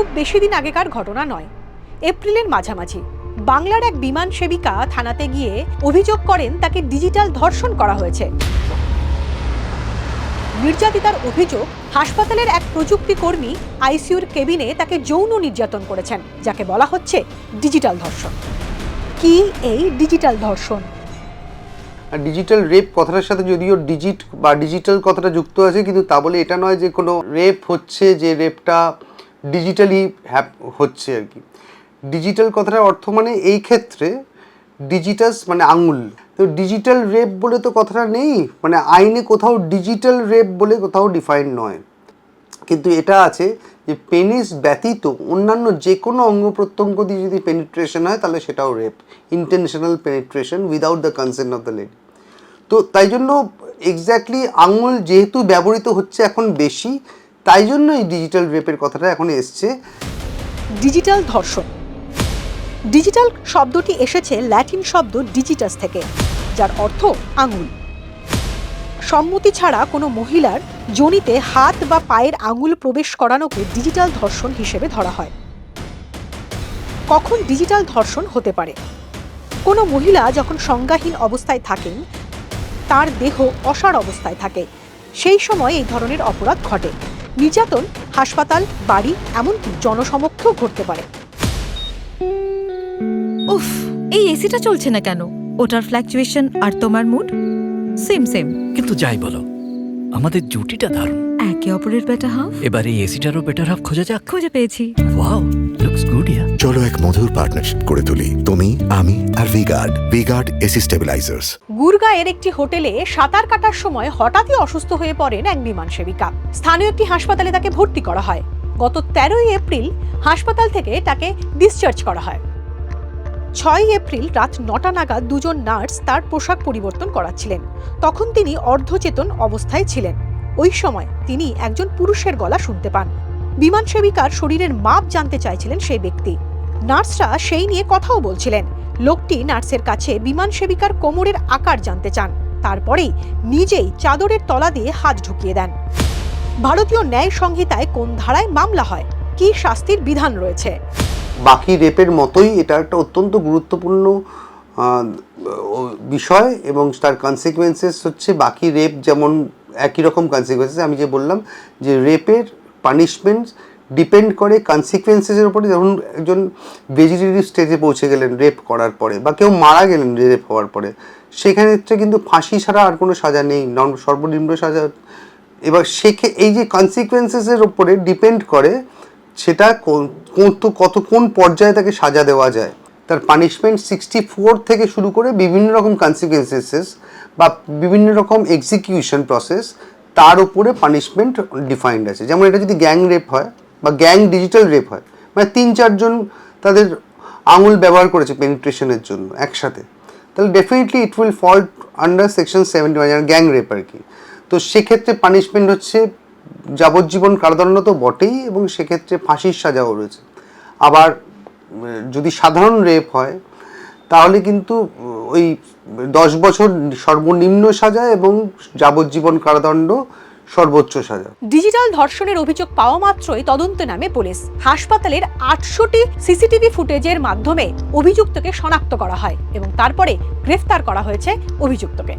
খুব বেশি দিন আগেকার ঘটনা নয়। এপ্রিলের মাঝামাঝি বাংলার এক বিমান সেবিকা থানাতে গিয়ে অভিযোগ করেন তাকে ডিজিটাল ধর্ষণ করা হয়েছে। নির্যাতিতার অভিযোগ, হাসপাতালের এক প্রযুক্তি কর্মী আইসিইউর কেবিনে তাকে যৌন নির্যাতন করেছেন, যাকে বলা হচ্ছে ডিজিটাল ধর্ষণ। কি এই ডিজিটাল ধর্ষণ? ডিজিটাল রেপ কথাটার সাথে যদিও ডিজিট বা ডিজিটাল কথাটা যুক্ত আছে, কিন্তু তা বলে এটা নয় যে কোনো রেপ হচ্ছে যে রেপটা ডিজিটালি হ্যাপ হচ্ছে আর কি। ডিজিটাল কথাটার অর্থ মানে এই ক্ষেত্রে ডিজিটাস মানে আঙুল। তো ডিজিটাল রেপ বলে তো কথাটা নেই মানে আইনে কোথাও ডিজিটাল রেপ বলে কোথাও ডিফাইন নয়। কিন্তু এটা আছে যে পেনিস ব্যতীত অন্যান্য যে কোনো অঙ্গ প্রত্যঙ্গ দিয়ে যদি পেনিট্রেশন হয়, তাহলে সেটাও rape intentional penetration without the consent of the lady তো তাই জন্য এক্স্যাক্টলি আঙুল যেহেতু ব্যবহৃত হচ্ছে এখন বেশি তাই জন্য এই ডিজিটাল রেপের কথাটা এখন এসছে। ডিজিটাল ধর্ষণ। ডিজিটাল শব্দটি এসেছে ল্যাটিন শব্দ ডিজিটাস থেকে, যার অর্থ আঙুল। সম্মতি ছাড়া কোনো মহিলার যোনিতে হাত বা পায়ের আঙুল প্রবেশ করানোকে ডিজিটাল ধর্ষণ হিসেবে ধরা হয়। কখন ডিজিটাল ধর্ষণ হতে পারে? কোনো মহিলা যখন সংজ্ঞাহীন অবস্থায় থাকেন, তার দেহ অসাড় অবস্থায় থাকে। সেই সময় এই ধরনের অপরাধ ঘটে। নির্যাতন হাসপাতাল বাড়ি এমনকি জনসমক্ষেও ঘটতে পারে। উফ এই এসিটা চলছে না কেন? ওটার ফ্ল্যাকচুয়েশন আর তোমার মুড সেম সেম কিন্তু যাই বলো আমাদের জুটিটা দারুণ। একে অপরের বেটা হাফ এবার এই এসিটারও বেটার হাফ খোঁজা যাক। খুঁজে পেয়েছি। ওয়াও লুকস গুড ইয়া চলো এক মধুর পার্টনারশিপ করে তুলি। তুমি আমি আর V Guard V Guard AC stabilisers গুরগাঁয়ের একটি হোটেলে সাঁতার কাটার সময় হঠাৎই অসুস্থ হয়ে পড়েন এক বিমান সেবিকা। স্থানীয় একটি হাসপাতালে তাকে ভর্তি করা হয়। গত তেরোই এপ্রিল হাসপাতাল থেকে তাকে ডিসচার্জ করা হয়। ছয় এপ্রিল রাত নটা নাগাদ দুজন নার্স তার পোশাক পরিবর্তন করাচ্ছিলেন। তখন তিনি অর্ধচেতন অবস্থায় ছিলেন। ওই সময় তিনি একজন পুরুষের গলা শুনতে পান। বিমান সেবিকার শরীরের মাপ জানতে চাইছিলেন সেই ব্যক্তি। নার্সরা সেই নিয়ে কথাও বলছিলেন। লোকটি নার্সের কাছে বিমান সেবিকার কোমরের আকার জানতে চান। তারপরেই নিজেই চাদরের তলা দিয়ে হাত ঢুকিয়ে দেন। ভারতীয় ন্যায় সংহিতায় কোন ধারায় মামলা হয়? কি শাস্তির বিধান রয়েছে? বাকি রেপের মতোই এটা একটা অত্যন্ত গুরুত্বপূর্ণ বিষয় এবং তার কনসিকুয়েন্সেস হচ্ছে বাকি রেপ যেমন একই রকম কনসিকুয়েন্সেস আমি যে বললাম যে রেপের পানিশমেন্ট ডিপেন্ড করে কনসিকুয়েন্সেসের উপরে যখন একজন ভেজিটেটিভ স্টেজে পৌঁছে গেলেন রেপ করার পরে বা কেউ মারা গেলেন রেপ হওয়ার পরে, সেখানে কিন্তু ফাঁসি ছাড়া আর কোনো সাজা নেই নন সর্বনিম্ন সাজা। এবার সেখে, এই যে কনসিকুয়েন্সেসের উপরে ডিপেন্ড করে, সেটা তো কত, কোন পর্যায়ে তাকে সাজা দেওয়া যায়? তার পানিশমেন্ট সিক্সটি ফোর থেকে শুরু করে বিভিন্ন রকম কনসিকুয়েন্সেস বা বিভিন্ন রকম এক্সিকিউশন প্রসেস তার উপরে পানিশমেন্ট ডিফাইন্ড আছে। যেমন এটা যদি গ্যাং রেপ হয় বা গ্যাং ডিজিটাল রেপ হয়। মানে তিন চারজন তাদের আঙুল ব্যবহার করেছে পেনিট্রেশনের জন্য একসাথে। তাহলে definitely it will fall under section seventy one gang rape আর কি। তো সেক্ষেত্রে পানিশমেন্ট হচ্ছে যাবজ্জীবন কারাদণ্ড তো বটেই এবং সেক্ষেত্রে ফাঁসির সাজাও রয়েছে। আবার যদি সাধারণ রেপ হয়, তাহলে কিন্তু ওই দশ বছর সর্বনিম্ন সাজা এবং যাবজ্জীবন কারাদণ্ড সর্বোচ্চ সাজা। ডিজিটাল ধর্ষণের অভিযোগ পাওয়া মাত্রই তদন্তে নামে পুলিশ। হাসপাতালের আটশোটি সিসিটিভি ফুটেজের মাধ্যমে অভিযুক্তকে শনাক্ত করা হয় এবং তারপরে গ্রেফতার করা হয়েছে অভিযুক্তকে।